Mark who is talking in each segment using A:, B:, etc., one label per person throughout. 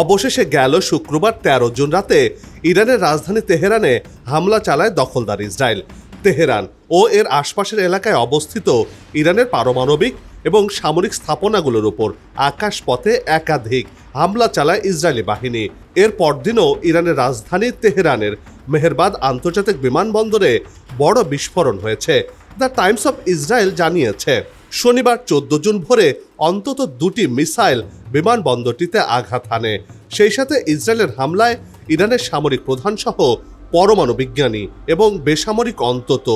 A: অবশেষে গেল শুক্রবার তেরো জুন রাতে ইরানের রাজধানী তেহরানে হামলা চালায় দখলদার ইসরায়েল তেহরান ও এর আশপাশের এলাকায় অবস্থিত ইরানের পারমাণবিক এবং সামরিক স্থাপনাগুলোর উপর আকাশপথে একাধিক হামলা চালায় ইসরায়েলি বাহিনী এর পরদিনও ইরানের রাজধানী তেহরানের মেহেরবাদ আন্তর্জাতিক বিমানবন্দরে বড় বিস্ফোরণ হয়েছে দ্য টাইমস অফ ইসরায়েল জানিয়েছে শনিবার চোদ্দ জুন ভোরে অন্তত দুটি মিসাইল বিমানবন্দরটিতে আঘাত হানে সেই সাথে ইসরায়েলের হামলায় ইরানের সামরিক প্রধানসহ পরমাণু বিজ্ঞানী এবং বেসামরিক অন্তত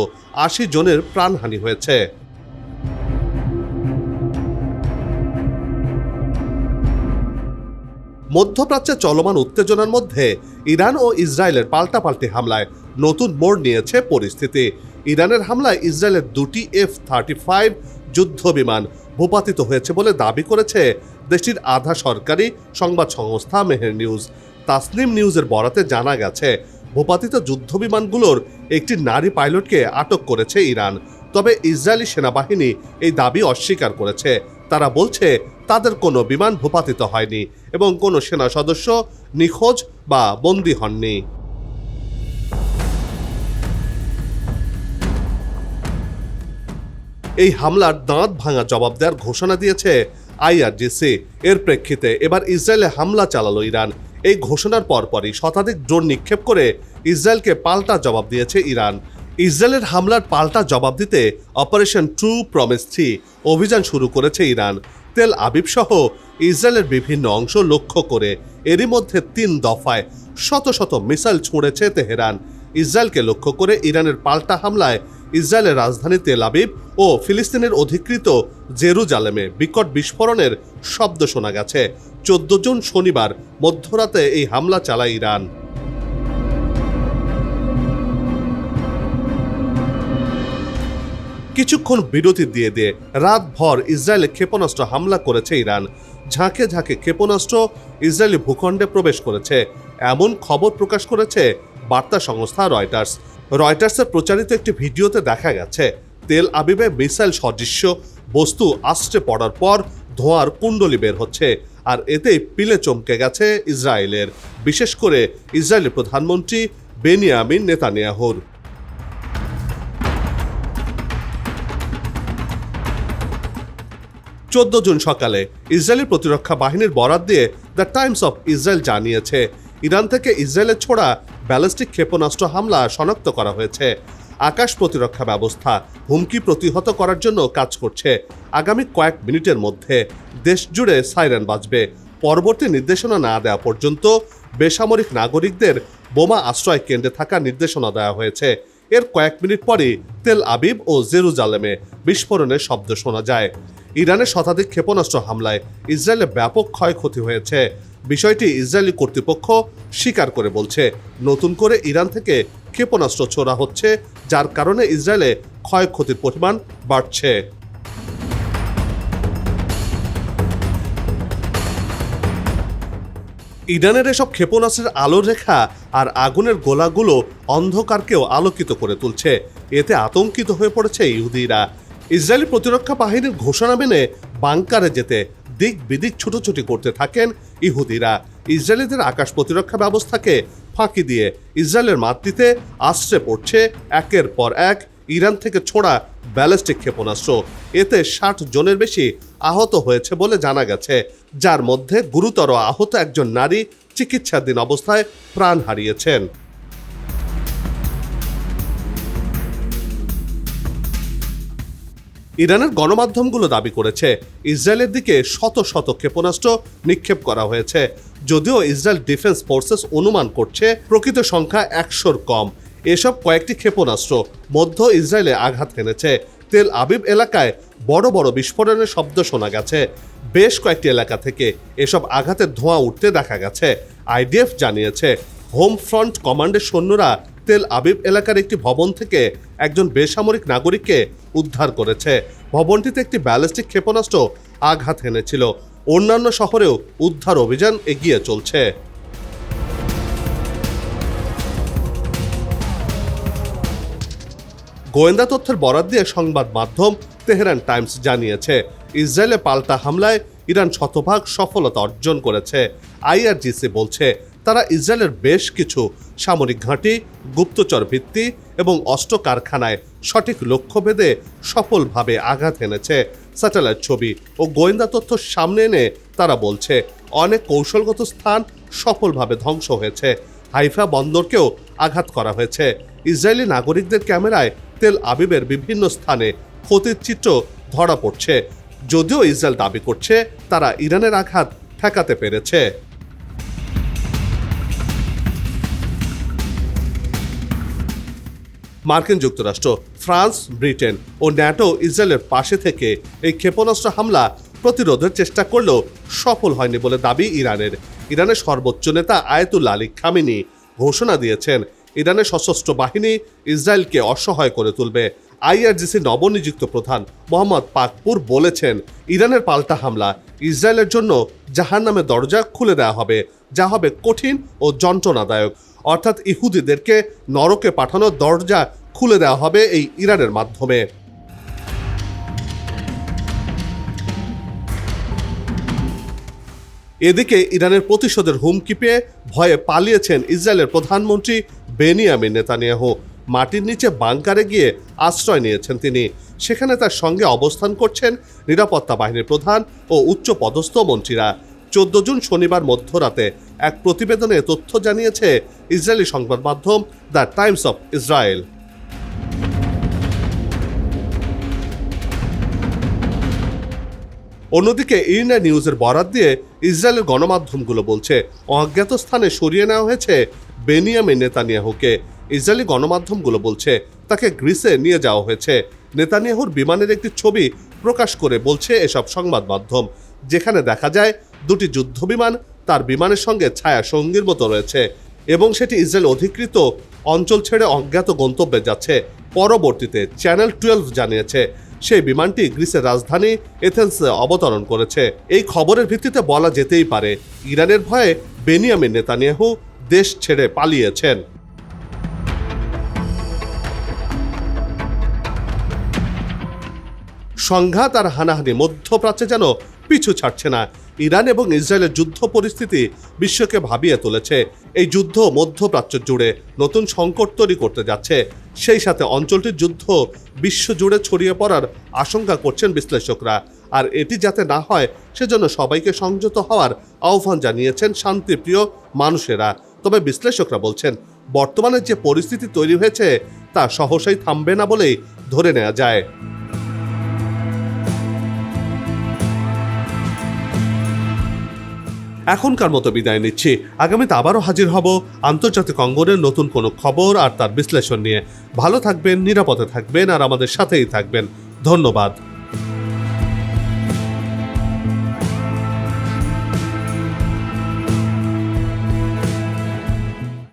A: আশি জনের প্রাণহানি হয়েছে মধ্যপ্রাচ্যে চলমান উত্তেজনার মধ্যে ইরান ও ইসরায়েলের পাল্টাপাল্টি হামলায় নতুন মোড় নিয়েছে পরিস্থিতি ইরানের হামলায় ইসরায়েলের দুটি এফ থার্টি ফাইভ যুদ্ধ বিমান ভূপাতিত হয়েছে বলে দাবি করেছে দেশটির আধা সরকারি সংবাদ সংস্থা মেহের নিউজ তাসলিম নিউজের বরাতে জানা গেছে ভূপাতিত যুদ্ধ বিমানগুলোর একটি নারী পাইলটকে আটক করেছে ইরান তবে ইসরায়েলি সেনাবাহিনী এই দাবি অস্বীকার করেছে তারা বলছে তাদের কোনো বিমান ভূপাতিত হয়নি এবং কোনো সেনা সদস্য নিখোঁজ বা বন্দী হননি এই হামলার দাঁত ভাঙা জবাব দেওয়ার ঘোষণা দিয়েছে আইআরজিসি এর প্রেক্ষিতে এবার ইসরায়েলে হামলা চালালো ইরান এই ঘোষণার পরপরই শতাধিক ড্রোন নিক্ষেপ করে ইসরায়েলকে পাল্টা জবাব দিয়েছে ইরান ইসরায়েলের হামলার পাল্টা জবাব দিতে অপারেশন ট্রু প্রমিস থ্রি অভিযান শুরু করেছে ইরান তেল আবিব সহ ইসরায়েলের বিভিন্ন অংশ লক্ষ্য করে এরই মধ্যে তিন দফায় শত শত মিসাইল ছুঁড়েছে তেহরান ইসরায়েলকে লক্ষ্য করে ইরানের পাল্টা হামলায় ইসরায়েলের রাজধানী তেল আবিব ও ফিলিস্তিনের অধিকৃত জেরুজালেমে বিকট বিস্ফোরণের শব্দ শোনা গেছে চোদ্দ জুন শনিবার মধ্যরাতে এই হামলা চালায় ইরান কিছুক্ষণ বিরতি দিয়ে দিয়ে রাতভর ইসরায়েলে ক্ষেপণাস্ত্র হামলা করেছে ইরান ঝাঁকে ঝাঁকে ক্ষেপণাস্ত্র ইসরায়েলি ভূখণ্ডে প্রবেশ করেছে এমন খবর প্রকাশ করেছে বার্তা সংস্থা রয়টার্স রয়টার্সের প্রচারিত একটি ভিডিওতে দেখা গেছে তেল আবিবে মিসাইল সদৃশ্য বস্তু আসছে পড়ার পর ধোঁয়ার কুণ্ডলি বের হচ্ছে আর এতেই পিলে চমকে গেছে ইসরায়েলের বিশেষ করে ইসরায়েলের প্রধানমন্ত্রী বেনিয়ামিন নেতানিয়াহুর চোদ্দ জুন সকালে ইসরায়েলি প্রতিরক্ষা বাহিনীর বরাত দিয়ে দ্য টাইমস অফ ইসরায়েল জানিয়েছে ইরান থেকে ইসরায়েলের ছোড়া ব্যালিস্টিক ক্ষেপণাস্ত্র হামলা শনাক্ত করা হয়েছে আকাশ প্রতিরক্ষা ব্যবস্থা হুমকি প্রতিহত করার জন্য কাজ করছে আগামী কয়েক মিনিটের মধ্যে দেশজুড়ে সাইরেন বাজবে পরবর্তী নির্দেশনা না দেওয়া পর্যন্ত বেসামরিক নাগরিকদের বোমা আশ্রয় কেন্দ্রে থাকার নির্দেশনা দেওয়া হয়েছে এর কয়েক মিনিট পরই তেল আবিব ও জেরুজালেমে বিস্ফোরণের শব্দ শোনা যায় ইরানের শতাধিক ক্ষেপণাস্ত্র হামলায় ইসরায়েলে ব্যাপক ক্ষয়ক্ষতি হয়েছে বিষয়টি ইসরায়েলি কর্তৃপক্ষ স্বীকার করে বলছে নতুন করে ইরান থেকে ক্ষেপণাস্ত্র ছোড়া হচ্ছে যার কারণে ইসরায়েলে ক্ষয়ক্ষতির পরিমাণ বাড়ছে ইরানের এসব ক্ষেপণাস্ত্রের আলোর রেখা আর আগুনের গোলাগুলো অন্ধকারকেও আলোকিত করে তুলছে এতে আতঙ্কিত হয়ে পড়েছে ইহুদিরা ইসরায়েলি প্রতিরক্ষা বাহিনীর ঘোষণা মেনে বাংকারে যেতে দিক বিদিক ছুটোছুটি করতে থাকেন ইহুদিরা ইসরায়েলিদের আকাশ প্রতিরক্ষা ব্যবস্থাকে ফাঁকি দিয়ে ইসরায়েলের মাতৃতে আশ্রে পড়ছে একের পর এক ইরান থেকে ছোড়া ব্যালিস্টিক ক্ষেপণাস্ত্র এতে ষাট জনের বেশি আহত হয়েছে বলে জানা গেছে যার মধ্যে গুরুতর আহত একজন নারী চিকিৎসাধীন অবস্থায় প্রাণ হারিয়েছেন ইরানের গণমাধ্যমগুলো দাবি করেছে ইসরায়েলের দিকে শত শত ক্ষেপণাস্ত্র নিক্ষেপ করা হয়েছে যদিও ইসরায়েল ডিফেন্স ফোর্সেস অনুমান করছে প্রকৃত সংখ্যা একশোর কম এসব কয়েকটি ক্ষেপণাস্ত্র মধ্য ইসরায়েলে আঘাত হেনেছে তেল আবিব এলাকায় বড় বড় বিস্ফোরণের শব্দ শোনা গেছে বেশ কয়েকটি এলাকা থেকে এসব আঘাতের ধোঁয়া উঠতে দেখা গেছে আইডিএফ জানিয়েছে হোম ফ্রন্ট কমান্ডের সৈন্যরা তেল আবিব এলাকার একটি ভবন থেকে একজন বেসামরিক নাগরিককে উদ্ধার করেছে ভবনটিতে একটি ব্যালিস্টিক ক্ষেপণাস্ত্র আঘাত এনেছিল অন্যান্য শহরেও উদ্ধার অভিযান এগিয়ে চলছে গোয়েন্দা তথ্যের বরাদ দিয়ে সংবাদ মাধ্যম তেহরান টাইমস জানিয়েছে ইসরায়েলে পাল্টা হামলায় ইরান শতভাগ সফলতা অর্জন করেছে আইআরজিসি বলছে তারা ইসরায়েলের বেশ কিছু সামরিক ঘাঁটি গুপ্তচর ভিত্তি এবং অস্ত্র কারখানায় সঠিক লক্ষ্যভেদে সফলভাবে আঘাত এনেছে স্যাটেলাইট ছবি ও গোয়েন্দা তথ্য সামনে এনে তারা বলছে অনেক কৌশলগত স্থান সফলভাবে ধ্বংস হয়েছে হাইফা বন্দরকেও আঘাত করা হয়েছে ইসরায়েলি নাগরিকদের ক্যামেরায় তেল আবিবের বিভিন্ন স্থানে ক্ষতির চিত্র ধরা পড়ছে যদিও ইসরায়েল দাবি করছে তারা ইরানের আঘাত ঠেকাতে পেরেছে মার্কিন যুক্তরাষ্ট্র ফ্রান্স ব্রিটেন ও ন্যাটো ইসরায়েলের পাশে থেকে এই ক্ষেপণাস্ত্র হামলা প্রতিরোধের চেষ্টা করলেও সফল হয়নি বলে দাবি ইরানের ইরানের সর্বোচ্চ নেতা আয়তুল আলী খামিনি ঘোষণা দিয়েছেন ইরানের সশস্ত্র বাহিনী ইসরায়েলকে অসহায় করে তুলবে আইআরজিসি নবনিযুক্ত প্রধান মোহাম্মদ পাকপুর বলেছেন ইরানের পাল্টা হামলা ইসরায়েলের জন্য জাহান্নামের দরজা খুলে দেওয়া হবে যা হবে কঠিন ও যন্ত্রণাদায়ক অর্থাৎ ইহুদিদেরকে নরকে পাঠানোর দরজা খুলে দেওয়া হবে এই ইরানের মাধ্যমে এদিকে ইরানের প্রতিশোধের হুমকি পেয়ে ভয়ে পালিয়েছেন ইসরায়েলের প্রধানমন্ত্রী বেনিয়ামিন নেতানিয়াহু মাটির নিচে বাংকারে গিয়ে আশ্রয় নিয়েছেন তিনি সেখানে তার সঙ্গে অবস্থান করছেন নিরাপত্তা বাহিনীর প্রধান ও উচ্চ পদস্থ মন্ত্রীরা চোদ্দ জুন শনিবার মধ্যরাতে এক প্রতিবেদনে তথ্য জানিয়েছে ইসরায়েলি সংবাদ মাধ্যম দ্য টাইমস অফ ইসরায়েল অন্যদিকে ইউনা নিউজের বরাত দিয়ে ইসরায়েলের গণমাধ্যমগুলো বলছে অজ্ঞাত স্থানে সরিয়ে নেওয়া হয়েছে বেনিয়ামে নেতানিয়াহুকে ইসরায়েলি গণমাধ্যমগুলো বলছে তাকে গ্রিসে নিয়ে যাওয়া হয়েছে নেতানিয়াহুর বিমানের একটি ছবি প্রকাশ করে বলছে এসব সংবাদ মাধ্যম যেখানে দেখা যায় দুটি যুদ্ধ বিমান তার বিমানের সঙ্গে ছায়া সঙ্গীর মতো রয়েছে এবং সেটি ইসরায়েল অধিকৃত অঞ্চল ছেড়ে অজ্ঞাত গন্তব্যে যাচ্ছে পরবর্তীতে চ্যানেল টুয়েলভ জানিয়েছে সেই বিমানটি গ্রিসের রাজধানী এথেন্সে অবতরণ করেছে এই খবরের ভিত্তিতে বলা যেতেই পারে ইরানের ভয়ে বেনিয়ামিন নেতানিয়াহু দেশ ছেড়ে পালিয়েছেন সংঘাত আর হানাহানি মধ্যপ্রাচ্যে যেন পিছু ছাড়ছে না ইরান এবং ইসরায়েলের যুদ্ধ পরিস্থিতি বিশ্বকে ভাবিয়ে তুলেছে এই যুদ্ধ মধ্যপ্রাচ্য জুড়ে নতুন সংকট তৈরি করতে যাচ্ছে সেই সাথে অঞ্চলটির যুদ্ধ বিশ্ব জুড়ে ছড়িয়ে পড়ার আশঙ্কা করছেন বিশ্লেষকরা আর এটি যাতে না হয় সেজন্য সবাইকে সংযত হওয়ার আহ্বান জানিয়েছেন শান্তিপ্রিয় মানুষেরা তবে বিশ্লেষকরা বলছেন বর্তমানে যে পরিস্থিতি তৈরি হয়েছে তা সহসাই থামবে না বলেই ধরে নেওয়া যায় এখনকার মতো বিদায় নিচ্ছি আগামীতে আবারও হাজির হব আন্তর্জাতিক অঙ্গনের নতুন কোনো খবর আর তার বিশ্লেষণ নিয়ে ভালো থাকবেন নিরাপদে থাকবেন আর আমাদের সাথেই থাকবেন ধন্যবাদ